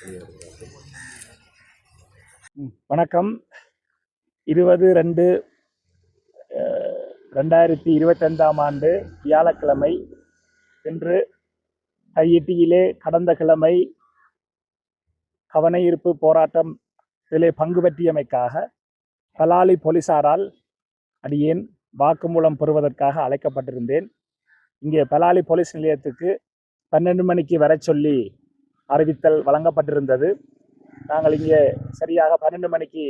ம், வணக்கம். இருபது ரெண்டு ரெண்டாயிரத்தி இருபத்தைந்தாம் ஆண்டு வியாழக்கிழமை இன்று ஐஐடியிலே கடந்த கிழமை கவனஈர்ப்பு போராட்டம் இதிலே பங்கு பற்றியமைக்காக பலாலி போலீசாரால் அடியேன் வாக்குமூலம் பெறுவதற்காக அழைக்கப்பட்டிருந்தேன். இங்கே பலாலி போலீஸ் நிலையத்துக்கு பன்னெண்டு மணிக்கு வரச் சொல்லி அறிவித்தல் வழங்கப்பட்டிருந்தது. நாங்கள் இங்கே சரியாக பன்னெண்டு மணிக்கு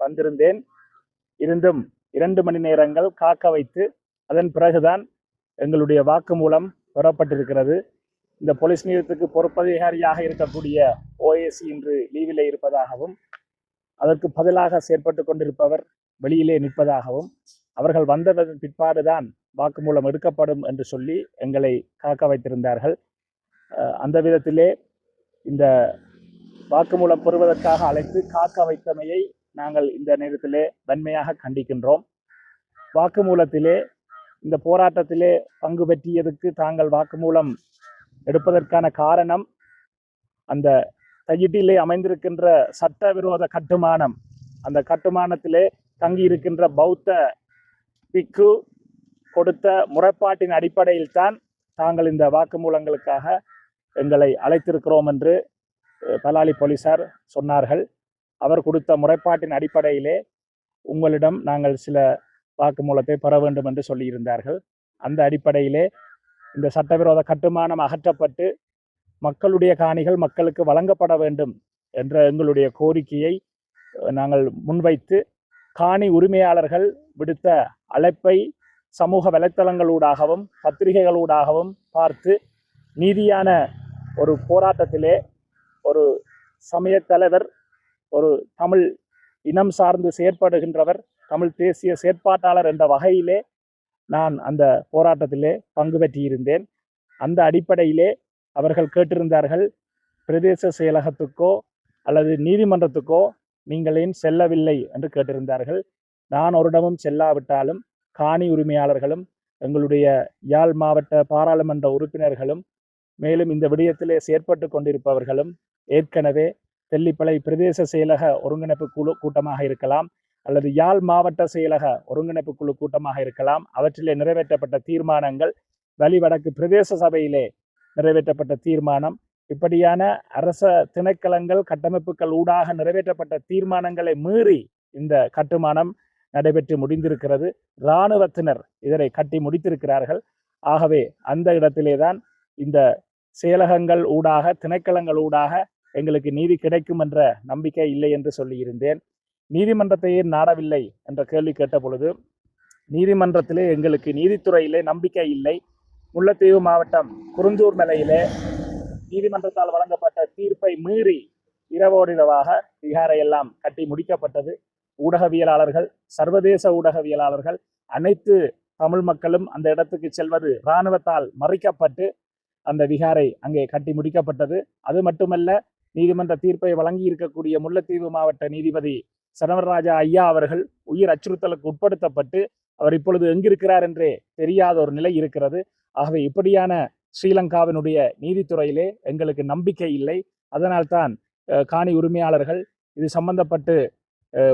வந்திருந்தேன். இருந்தும் இரண்டு மணி நேரங்கள் காக்க வைத்து அதன் பிறகுதான் எங்களுடைய வாக்குமூலம் பெறப்பட்டிருக்கிறது. இந்த போலீஸ் நிலையத்துக்கு பொறுப்பதிகாரியாக இருக்கக்கூடிய ஓஏசி இன்று லீவிலே இருப்பதாகவும் அதற்கு பதிலாக செயற்பட்டு கொண்டிருப்பவர் வெளியிலே நிற்பதாகவும் அவர்கள் வந்ததன் பிற்பாடுதான் வாக்குமூலம் எடுக்கப்படும் என்று சொல்லி எங்களை காக்க வைத்திருந்தார்கள். அந்த விதத்திலே இந்த வாக்குமூலம் பெறுவதற்காக அழைத்து காக்க வைத்தமையை நாங்கள் இந்த நேரத்திலே வன்மையாக கண்டிக்கின்றோம். வாக்குமூலத்திலே இந்த போராட்டத்திலே பங்கு பெற்றியதுக்கு தாங்கள் வாக்குமூலம் எடுப்பதற்கான காரணம் அந்த தையிட்டிலே அமைந்திருக்கின்ற சட்டவிரோத கட்டுமானம். அந்த கட்டுமானத்திலே தங்கியிருக்கின்ற பௌத்த பிக்கு கொடுத்த முறைப்பாட்டின் அடிப்படையில் தான் தாங்கள் இந்த வாக்குமூலங்களுக்காக எங்களை அழைத்திருக்கிறோம் என்று பலாலி போலீசார் சொன்னார்கள். அவர் கொடுத்த முறைப்பாட்டின் அடிப்படையிலே உங்களிடம் நாங்கள் சில வாக்குமூலத்தை பெற வேண்டும் என்று சொல்லியிருந்தார்கள். அந்த அடிப்படையிலே இந்த சட்டவிரோத கட்டுமானம் அகற்றப்பட்டு மக்களுடைய காணிகள் மக்களுக்கு வழங்கப்பட வேண்டும் என்ற எங்களுடைய கோரிக்கையை நாங்கள் முன்வைத்து காணி உரிமையாளர்கள் விடுத்த அழைப்பை சமூக வலைத்தளங்களூடாகவும் பத்திரிகைகளூடாகவும் பார்த்து நீதியான ஒரு போராட்டத்திலே ஒரு சமய தலைவர் ஒரு தமிழ் இனம் சார்ந்து செயற்படுகின்றவர் தமிழ் தேசிய செயற்பாட்டாளர் என்ற வகையிலே நான் அந்த போராட்டத்திலே பங்கு பெற்றிருந்தேன். அந்த அடிப்படையிலே அவர்கள் கேட்டிருந்தார்கள் பிரதேச செயலகத்துக்கோ அல்லது நீதிமன்றத்துக்கோ நீங்கள் ஏன் செல்லவில்லை என்று கேட்டிருந்தார்கள். நான் ஒருடமும் செல்லாவிட்டாலும் காணி உரிமையாளர்களும் எங்களுடைய யாழ் மாவட்ட பாராளுமன்ற உறுப்பினர்களும் மேலும் இந்த விடயத்திலே செயற்பட்டு கொண்டிருப்பவர்களும் ஏற்கனவே தெல்லிப்பளை பிரதேச செயலக ஒருங்கிணைப்பு குழு கூட்டமாக இருக்கலாம் அல்லது யாழ் மாவட்ட செயலக ஒருங்கிணைப்பு குழு கூட்டமாக இருக்கலாம். அவற்றிலே நிறைவேற்றப்பட்ட தீர்மானங்கள் வலிவடக்கு பிரதேச சபையிலே நிறைவேற்றப்பட்ட தீர்மானம். இப்படியான அரச திணைக்களங்கள் கட்டமைப்புகள் ஊடாக நிறைவேற்றப்பட்ட தீர்மானங்களை மீறி இந்த கட்டுமானம் நடைபெற்று முடிந்திருக்கிறது. இராணுவத்தினர் இதனை கட்டி முடித்திருக்கிறார்கள். ஆகவே அந்த இடத்திலே தான் இந்த செயலகங்கள் ஊடாக திணைக்களங்கள் ஊடாக எங்களுக்கு நீதி கிடைக்கும் என்ற நம்பிக்கை இல்லை என்று சொல்லியிருந்தேன். நீதிமன்றத்தையே நாடவில்லை என்ற கேள்வி கேட்ட பொழுது நீதிமன்றத்திலே எங்களுக்கு நீதித்துறையிலே நம்பிக்கை இல்லை. முல்லைத்தீவு மாவட்டம் குருந்தூர் நிலையிலே நீதிமன்றத்தால் வழங்கப்பட்ட தீர்ப்பை மீறி இரவோடிரவாக விகாரையெல்லாம் கட்டி முடிக்கப்பட்டது. ஊடகவியலாளர்கள் சர்வதேச ஊடகவியலாளர்கள் அனைத்து தமிழ் மக்களும் அந்த இடத்துக்கு செல்வது இராணுவத்தால் மறைக்கப்பட்டு அந்த விகாரை அங்கே கட்டி முடிக்கப்பட்டது. அது மட்டுமல்ல நீதிமன்ற தீர்ப்பை வழங்கி இருக்கக்கூடிய முல்லைத்தீவு மாவட்ட நீதிபதி சரவரராஜா ஐயா அவர்கள் உயிர் அச்சுறுத்தலுக்கு உட்படுத்தப்பட்டு அவர் இப்பொழுது எங்கிருக்கிறார் என்றே தெரியாத ஒரு நிலை இருக்கிறது. ஆகவே இப்படியான ஸ்ரீலங்காவினுடைய நீதித்துறையிலே எங்களுக்கு நம்பிக்கை இல்லை. அதனால்தான் காணி உரிமையாளர்கள் இது சம்பந்தப்பட்டு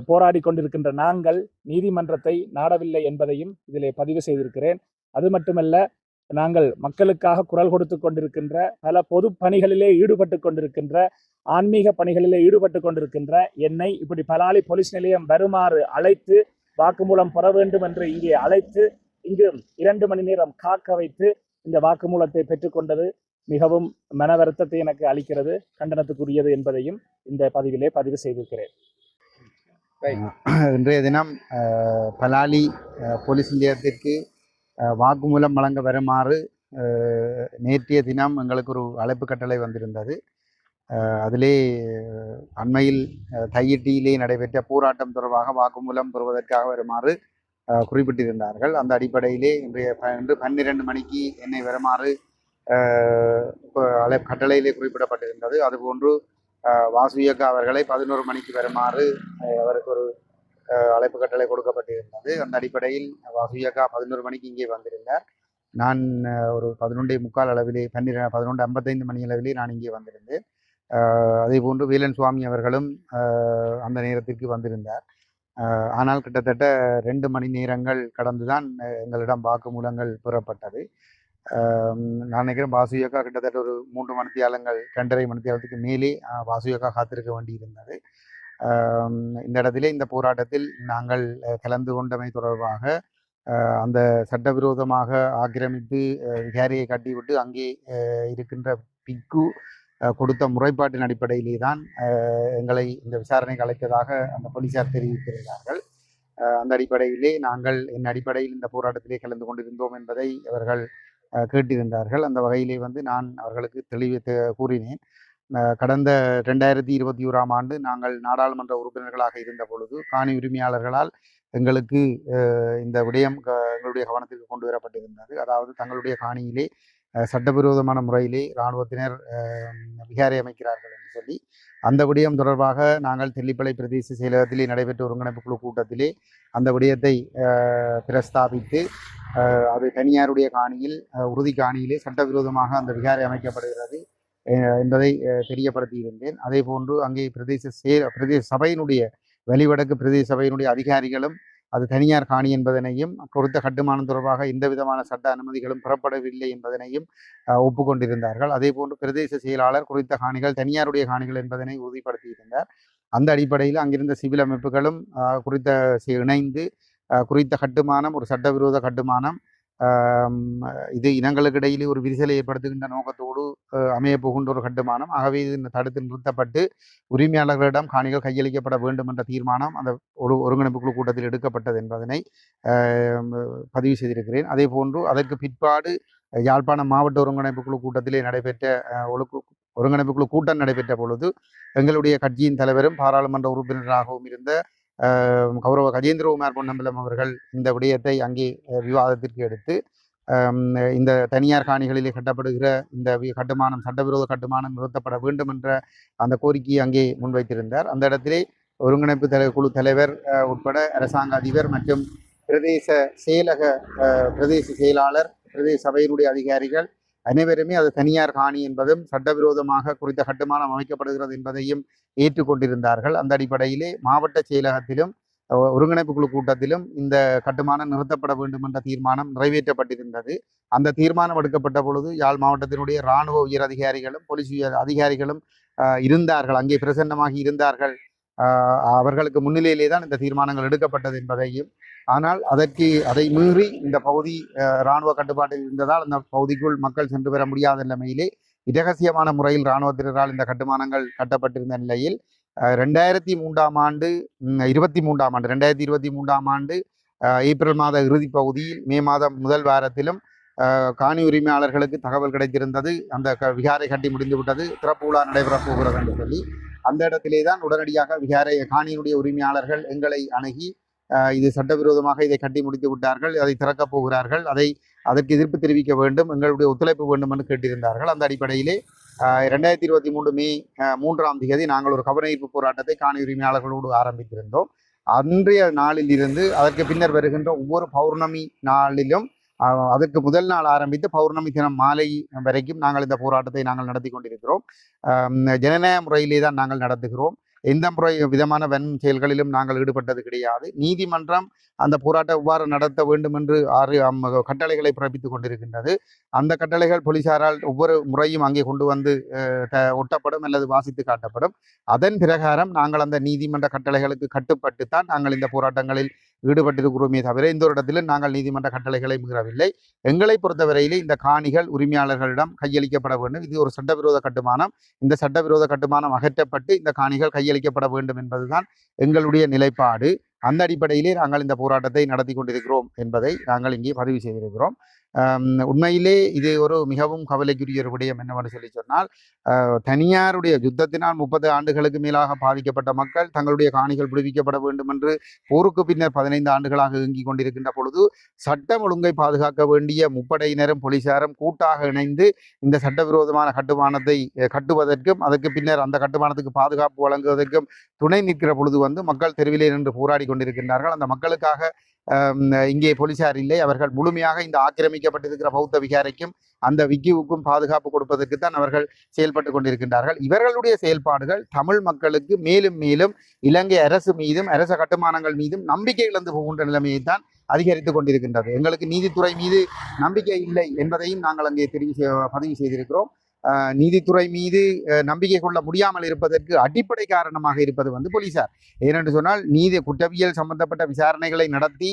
போராடி கொண்டிருக்கின்ற நாங்கள் நீதிமன்றத்தை நாடவில்லை என்பதையும் இதிலே பதிவு செய்திருக்கிறேன். அது மட்டுமல்ல நாங்கள் மக்களுக்காக குரல் கொடுத்து கொண்டிருக்கின்ற பல பொது பணிகளிலே ஈடுபட்டு கொண்டிருக்கின்ற ஆன்மீக பணிகளிலே ஈடுபட்டு கொண்டிருக்கின்ற என்னை இப்படி பலாலி போலீஸ் நிலையம் வருமாறு அழைத்து வாக்குமூலம் பெற வேண்டும் என்று இங்கே அழைத்து இங்கு இரண்டு மணி நேரம் காக்க வைத்து இந்த வாக்குமூலத்தை பெற்றுக்கொண்டது மிகவும் மன வருத்தத்தை எனக்கு அளிக்கிறது கண்டனத்துக்குரியது என்பதையும் இந்த பதிவிலே பதிவு செய்திருக்கிறேன். இன்றைய தினம் பலாலி போலீஸ் நிலையத்திற்கு வாக்குமூலம் வழங்க வருமாறு நேற்றைய தினம் எங்களுக்கு ஒரு அழைப்பு கட்டளை வந்திருந்தது. அதிலே அண்மையில் தையிட்டியிலே நடைபெற்ற போராட்டம் தொடர்பாக வாக்குமூலம் பெறுவதற்காக வருமாறு குறிப்பிட்டிருந்தார்கள். அந்த அடிப்படையிலே இன்றைய இன்று பன்னிரண்டு மணிக்கு என்னை வருமாறு அழை கட்டளையிலே குறிப்பிடப்பட்டிருந்தது. அதுபோன்று அஹ், வாசு இயக்கா அவர்களை பதினோரு மணிக்கு வருமாறு அவருக்கு ஒரு அழைப்பு கட்டளை கொடுக்கப்பட்டிருந்தது. அந்த அடிப்படையில் வாசுயக்கா பதினோரு மணிக்கு இங்கே வந்திருந்தார். நான் ஒரு பதினொன்றே முக்கால் அளவிலே பன்னிரெண்டு பதினொன்று ஐம்பத்தைந்து மணி அளவிலே நான் இங்கே வந்திருந்தேன். அஹ், அதே போன்று வீலன் சுவாமி அவர்களும் அந்த நேரத்திற்கு வந்திருந்தார். ஆனால் கிட்டத்தட்ட ரெண்டு மணி நேரங்கள் கடந்துதான் எங்களிடம் வாக்குமூலங்கள் பெறப்பட்டது. நான் நினைக்கிறேன் வாசுயக்கா கிட்டத்தட்ட ஒரு மூன்று மணித்தியாலங்கள் ரெண்டரை மணித்தியாலத்துக்கு மேலே வாசுயக்கா காத்திருக்க வேண்டியிருந்தது. இருந்தது இந்த இடத்திலே இந்த போராட்டத்தில் நாங்கள் கலந்து கொண்டமை தொடர்பாக அந்த சட்டவிரோதமாக ஆக்கிரமித்து விகாரியை கட்டிவிட்டு அங்கே இருக்கின்ற பிக்கு கொடுத்த முறைப்பாட்டின் அடிப்படையிலே தான் எங்களை இந்த விசாரணைக்கு அழைத்ததாக அந்த போலீசார் தெரிவித்திருந்தார்கள். அந்த அடிப்படையிலே நாங்கள் என் அடிப்படையில் இந்த போராட்டத்திலே கலந்து கொண்டிருந்தோம் என்பதை அவர்கள் கேட்டிருந்தார்கள். அந்த வகையிலே வந்து நான் அவர்களுக்கு தெளிவு கூறினேன். கடந்த ரெண்டாயிரத்தி இருபத்தி ஓராம் ஆண்டு நாங்கள் நாடாளுமன்ற உறுப்பினர்களாக இருந்த பொழுது காணி உரிமையாளர்களால் எங்களுக்கு இந்த விடயம் க- எங்களுடைய கவனத்திற்கு கொண்டு வரப்பட்டிருந்தது. அதாவது தங்களுடைய காணியிலே சட்டவிரோதமான முறையிலே இராணுவத்தினர் விகாரை அமைக்கிறார்கள் என்று சொல்லி அந்த விடயம் தொடர்பாக நாங்கள் தெல்லிப்பளை பிரதேச செயலகத்திலே நடைபெற்ற ஒருங்கிணைப்பு குழு கூட்டத்திலே அந்த விடயத்தை பிரஸ்தாபித்து அது தனியாருடைய காணியில் உறுதி காணியிலே சட்டவிரோதமாக அந்த விகாரை அமைக்கப்படுகிறது. என்பதை தெரியப்படுத்தியிருந்தேன். அதே போன்று அங்கே பிரதேச சே பிரதேச சபையினுடைய வெளிவடக்கு பிரதேச சபையினுடைய அதிகாரிகளும் அது தனியார் காணி என்பதனையும் குறித்த கட்டுமானம் தொடர்பாக எந்த விதமான சட்ட அனுமதிகளும் பெறப்படவில்லை என்பதனையும் ஒப்புக்கொண்டிருந்தார்கள். அதே போன்று பிரதேச செயலாளர் குறித்த காணிகள் தனியாருடைய காணிகள் என்பதனை உறுதிப்படுத்தியிருந்தார். அந்த அடிப்படையில் அங்கிருந்த சிவில் அமைப்புகளும் குறித்த இணைந்து குறித்த கட்டுமானம் ஒரு சட்டவிரோத கட்டுமானம் இது இனங்களுக்கு இடையிலே ஒரு விரிசலை ஏற்படுத்துகின்ற நோக்கத்தோடு அஹ், போகின்ற ஒரு கட்டுமானம். ஆகவே இது தடுத்து நிறுத்தப்பட்டு உரிமையாளர்களிடம் காணிகள் கையளிக்கப்பட வேண்டும் என்ற தீர்மானம் அந்த ஒரு ஒருங்கிணைப்பு குழு கூட்டத்தில் எடுக்கப்பட்டது என்பதனை பதிவு செய்திருக்கிறேன். அதே போன்று அதற்கு பிற்பாடு யாழ்ப்பாணம் மாவட்ட ஒருங்கிணைப்பு குழு கூட்டத்திலே நடைபெற்ற ஒழுக்கு ஒருங்கிணைப்பு குழு கூட்டம் நடைபெற்ற பொழுது எங்களுடைய கட்சியின் தலைவரும் பாராளுமன்ற உறுப்பினராகவும் இருந்த கௌரவ கஜேந்திரகுமார் பொன்னம்பலம் அவர்கள் இந்த விடயத்தை அங்கே விவாதத்திற்கு எடுத்து இந்த தனியார் காணிகளிலே கட்டப்படுகிற இந்த வி- கட்டுமானம் சட்டவிரோத கட்டுமானம் நிறுத்தப்பட வேண்டும் என்ற அந்த கோரிக்கையை அங்கே முன்வைத்திருந்தார். அந்த இடத்திலே ஒருங்கிணைப்பு தலை குழு தலைவர் உட்பட அரசாங்க அதிபர் மற்றும் பிரதேச செயலக பிரதேச செயலாளர் பிரதேச சபையினுடைய அதிகாரிகள் அனைவருமே அது தனியார் காணி என்பதும் சட்டவிரோதமாக குறித்த கட்டுமானம் அமைக்கப்படுகிறது என்பதையும் ஏற்றுக்கொண்டிருந்தார்கள். அந்த அடிப்படையிலே மாவட்ட செயலகத்திலும் ஒருங்கிணைப்பு குழு கூட்டத்திலும் இந்த கட்டுமானம் நிறுத்தப்பட வேண்டும் என்ற தீர்மானம் நிறைவேற்றப்பட்டிருந்தது. அந்த தீர்மானம் எடுக்கப்பட்ட பொழுது யாழ் மாவட்டத்தினுடைய இராணுவ உயர் அதிகாரிகளும் போலீஸ் உயர் அதிகாரிகளும் இருந்தார்கள். அங்கே பிரசன்னமாகி இருந்தார்கள். அவர்களுக்கு முன்னிலையிலே தான் இந்த தீர்மானங்கள் எடுக்கப்பட்டது என்பதையும் ஆனால் அதற்கு அதை மீறி இந்த பகுதி இராணுவ கட்டுப்பாட்டில் இருந்ததால் அந்த பகுதிக்குள் மக்கள் சென்று பெற முடியாத நிலைமையிலே இரகசியமான முறையில் இராணுவத்தினரால் இந்த கட்டுமானங்கள் கட்டப்பட்டிருந்த நிலையில் ரெண்டாயிரத்தி மூன்றாம் ஆண்டு இருபத்தி மூன்றாம் ஆண்டு ரெண்டாயிரத்தி இருபத்தி மூன்றாம் ஆண்டு ஏப்ரல் மாத இறுதி பகுதியில் மே மாதம் முதல் வாரத்திலும் காணி உரிமையாளர்களுக்கு தகவல் கிடைத்திருந்தது. அந்த க- விகாரை கட்டி முடிந்து விட்டது திறப்பு விழா நடைபெறப் போகிறது என்று சொல்லி அந்த இடத்திலே தான் உடனடியாக விகாரை காணியினுடைய உரிமையாளர்கள் எங்களை அணுகி இது சட்டவிரோதமாக இதை கட்டி முடித்து விட்டார்கள். அதை திறக்கப் போகிறார்கள். அதை அதற்கு எதிர்ப்பு தெரிவிக்க வேண்டும். எங்களுடைய ஒத்துழைப்பு வேண்டும் என்று கேட்டிருந்தார்கள். அந்த அடிப்படையிலே ரெண்டாயிரத்தி இருபத்தி மூன்று மே மூன்றாம் தேதி நாங்கள் ஒரு கவனஈர்ப்பு போராட்டத்தை காணி உரிமையாளர்களோடு ஆரம்பித்திருந்தோம். அன்றைய நாளில் இருந்து அதற்கு பின்னர் வருகின்ற ஒவ்வொரு பௌர்ணமி நாளிலும் அதற்கு முதல் நாள் ஆரம்பித்து பௌர்ணமி தினம் மாலை வரைக்கும் நாங்கள் இந்த போராட்டத்தை நாங்கள் நடத்தி கொண்டிருக்கிறோம். ஜனநாயக முறையிலே தான் நாங்கள் நடத்துகிறோம். எந்த முறை விதமான வன் செயல்களிலும் நாங்கள் ஈடுபட்டது கிடையாது. நீதிமன்றம் அந்த போராட்டம் எவ்வாறு நடத்த வேண்டும் என்று ஆறு அம், கட்டளைகளை பிறப்பித்துக் கொண்டிருக்கின்றது. அந்த கட்டளைகள் போலீசாரால் ஒவ்வொரு முறையும் அங்கே கொண்டு வந்து த- ஒட்டப்படும் அல்லது வாசித்து காட்டப்படும். அதன் பிரகாரம் நாங்கள் அந்த நீதிமன்ற கட்டளைகளுக்கு கட்டுப்பட்டு தான் நாங்கள் இந்த போராட்டங்களில் ஈடுபட்டிருக்கிறோமே தவிர இந்த ஒரு இடத்திலும் நாங்கள் நீதிமன்ற கட்டளைகளை மீறவில்லை. எங்களை பொறுத்தவரையிலே இந்த காணிகள் உரிமையாளர்களிடம் கையளிக்கப்பட வேண்டும். இது ஒரு சட்டவிரோத கட்டுமானம். இந்த சட்டவிரோத கட்டுமானம் அகற்றப்பட்டு இந்த காணிகள் கையளிக்கப்பட வேண்டும் என்பதுதான் எங்களுடைய நிலைப்பாடு. அந்த அடிப்படையிலே நாங்கள் இந்த போராட்டத்தை நடத்தி கொண்டிருக்கிறோம் என்பதை நாங்கள் இங்கே பதிவு செய்திருக்கிறோம். உண்மையிலே இது ஒரு மிகவும் கவலைக்குரிய ஒரு விடயம் என்னவென்று சொல்லி சொன்னால் தனியாருடைய யுத்தத்தினால் முப்பது ஆண்டுகளுக்கு மேலாக பாதிக்கப்பட்ட மக்கள் தங்களுடைய காணிகள் விடுவிக்கப்பட வேண்டும் என்று போருக்கு பின்னர் பதினைந்து ஆண்டுகளாக இயங்கிக் கொண்டிருக்கின்ற பொழுது சட்டம் ஒழுங்கை பாதுகாக்க வேண்டிய முப்படையினரும் போலீசாரும் கூட்டாக இணைந்து இந்த சட்டவிரோதமான கட்டுமானத்தை கட்டுவதற்கும் அதற்கு பின்னர் அந்த கட்டுமானத்துக்கு பாதுகாப்பு வழங்குவதற்கும் துணை நிற்கிற பொழுது வந்து மக்கள் தெருவிலே நின்று போராடி கொண்டிருக்கின்றார்கள். அந்த மக்களுக்காக இங்கே போலீசார் இல்லை. அவர்கள் முழுமையாக இந்த ஆக்கிரமிக்கப்பட்டிருக்கிற பௌத்த விகாரைக்கும் அந்த விக்கிவுக்கும் பாதுகாப்பு கொடுப்பதற்கு தான் அவர்கள் செயல்பட்டு கொண்டிருக்கின்றார்கள். இவர்களுடைய செயல்பாடுகள் தமிழ் மக்களுக்கு மேலும் மேலும் இலங்கை அரசு மீதும் அரச கட்டுமானங்கள் மீதும் நம்பிக்கை இழந்து போகின்ற நிலைமையை தான் அதிகரித்து கொண்டிருக்கின்றது. எங்களுக்கு நீதித்துறை மீது நம்பிக்கை இல்லை என்பதையும் நாங்கள் அங்கே தெரிவு பதிவு செய்திருக்கிறோம். நீதித்துறை மீது நம்பிக்கை கொள்ள முடியாமல் இருப்பதற்கு அடிப்படை காரணமாக இருப்பது வந்து போலீசார். ஏனென்று சொன்னால் நீதி குற்றவியல் சம்பந்தப்பட்ட விசாரணைகளை நடத்தி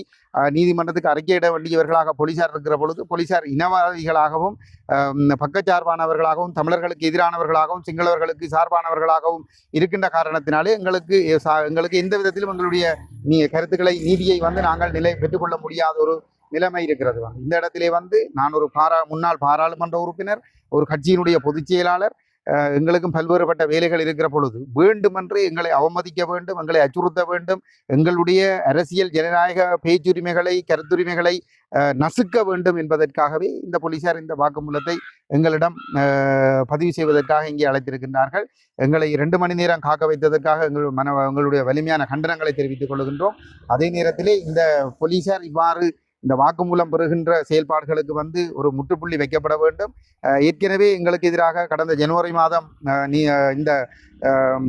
நீதிமன்றத்துக்கு அறிக்கையிட வேண்டியவர்களாக போலீசார் இருக்கிற பொழுது போலீசார் இனவாதிகளாகவும் பக்கச்சார்பானவர்களாகவும் தமிழர்களுக்கு எதிரானவர்களாகவும் சிங்களவர்களுக்கு சார்பானவர்களாகவும் இருக்கின்ற காரணத்தினாலே எங்களுக்கு எங்களுக்கு எந்த விதத்திலும் எங்களுடைய நீ கருத்துக்களை நீதியை வந்து நாங்கள் நிலை பெற்றுக்கொள்ள முடியாத ஒரு நிலைமை இருக்கிறது. வந்து இந்த இடத்திலே வந்து நான் ஒரு பாரா முன்னாள் பாராளுமன்ற உறுப்பினர் ஒரு கட்சியினுடைய பொதுச் செயலாளர் எங்களுக்கும் பல்வேறுபட்ட வேலைகள் இருக்கிற பொழுது வேண்டுமென்று எங்களை அவமதிக்க வேண்டும் எங்களை அச்சுறுத்த வேண்டும் எங்களுடைய அரசியல் ஜனநாயக பேச்சுரிமைகளை கருத்துரிமைகளை நசுக்க வேண்டும் என்பதற்காகவே இந்த போலீசார் இந்த வாக்குமூலத்தை எங்களிடம் பதிவு செய்வதற்காக இங்கே அழைத்திருக்கின்றார்கள். எங்களை இரண்டு மணி நேரம் காக்க வைத்ததற்காக எங்கள் மன எங்களுடைய வலிமையான கண்டனங்களை தெரிவித்துக் கொள்கின்றோம். அதே நேரத்திலே இந்த போலீசார் இவ்வாறு இந்த வாக்குமூலம் பெறுகின்ற செயல்பாடுகளுக்கு வந்து ஒரு முற்றுப்புள்ளி வைக்கப்பட வேண்டும். ஏற்கனவே எங்களுக்கு எதிராக கடந்த ஜனவரி மாதம் நீ இந்த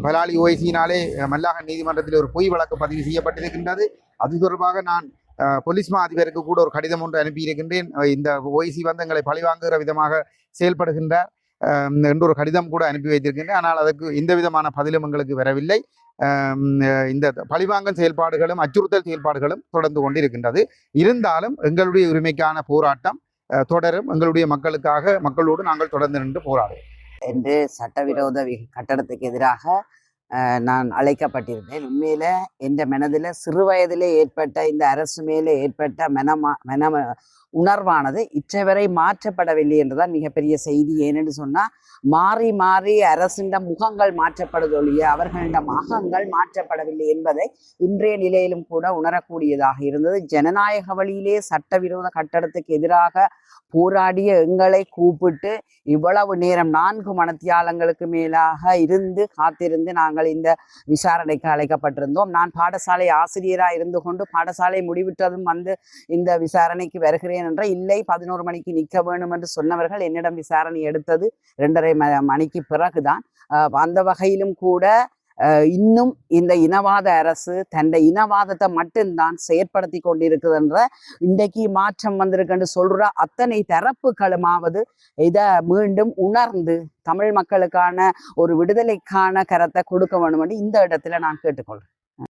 பலாலி ஓய்சியினாலே மல்லாக நீதிமன்றத்தில் ஒரு பொய் வழக்கு பதிவு செய்யப்பட்டிருக்கின்றது. அது தொடர்பாக நான் போலீஸ் மா அதிபருக்கு கூட ஒரு கடிதம் ஒன்று அனுப்பியிருக்கின்றேன். இந்த ஓய்சி வந்து எங்களை பழிவாங்குகிற விதமாக செயல்படுகின்றார். என்று ஒரு கடிதம் கூட அனுப்பி வைத்திருக்கின்றேன். ஆனால் அதற்கு எந்த விதமான பதிலும் எங்களுக்கு வரவில்லை. இந்த பழிவாங்கல் செயல்பாடுகளும் அச்சுறுத்தல் செயல்பாடுகளும் தொடர்ந்து கொண்டிருக்கின்றது. இருந்தாலும் எங்களுடைய உரிமைக்கான போராட்டம் அஹ், தொடரும். எங்களுடைய மக்களுக்காக மக்களோடு நாங்கள் தொடர்ந்து நின்று போராடுவோம். என்று சட்டவிரோத கட்டடத்துக்கு எதிராக நான் அழைக்கப்பட்டிருந்தேன். உண்மையில என்ற மனதில் சிறு வயதிலே ஏற்பட்ட இந்த அரசு மேலே ஏற்பட்ட மனமா மன உணர்வானது இற்றைவரை மாற்றப்படவில்லை என்றுதான் மிகப்பெரிய செய்தி. ஏனென்று சொன்னா மாறி மாறி அரசின் முகங்கள் மாற்றப்படுதொழிய அவர்களின் அகங்கள் மாற்றப்படவில்லை என்பதை இன்றைய நிலையிலும் கூட உணரக்கூடியதாக இருந்தது. ஜனநாயக வழியிலே சட்டவிரோத கட்டடத்துக்கு எதிராக போராடிய எங்களை கூப்பிட்டு இவ்வளவு நேரம் நான்கு மணத்தியாலங்களுக்கு மேலாக இருந்து காத்திருந்து நாங்கள் இந்த விசாரணைக்கு அழைக்கப்பட்டிருந்தோம். நான் பாடசாலை ஆசிரியராக இருந்து கொண்டு பாடசாலை முடிவிட்டதும் வந்து இந்த விசாரணைக்கு வருகிறேன் என்ற இல்லை பதினோரு மணிக்கு நிற்க வேண்டும் என்று சொன்னவர்கள் என்னிடம் விசாரணை எடுத்தது ரெண்டரை மணிக்கு பிறகுதான். அந்த வகையிலும் கூட அஹ் இன்னும் இந்த இனவாத அரசு தன்னை இனவாதத்தை மட்டும்தான் செயற்படுத்தி கொண்டிருக்குதுன்ற இன்றைக்கு மாற்றம் வந்திருக்குன்னு சொல்ற. அத்தனை தரப்புகளுமாவது இதை மீண்டும் உணர்ந்து தமிழ் மக்களுக்கான ஒரு விடுதலைக்கான கரத்தை கொடுக்க வேணும்னு என்று இந்த இடத்துல நான் கேட்டுக்கொள்றேன்.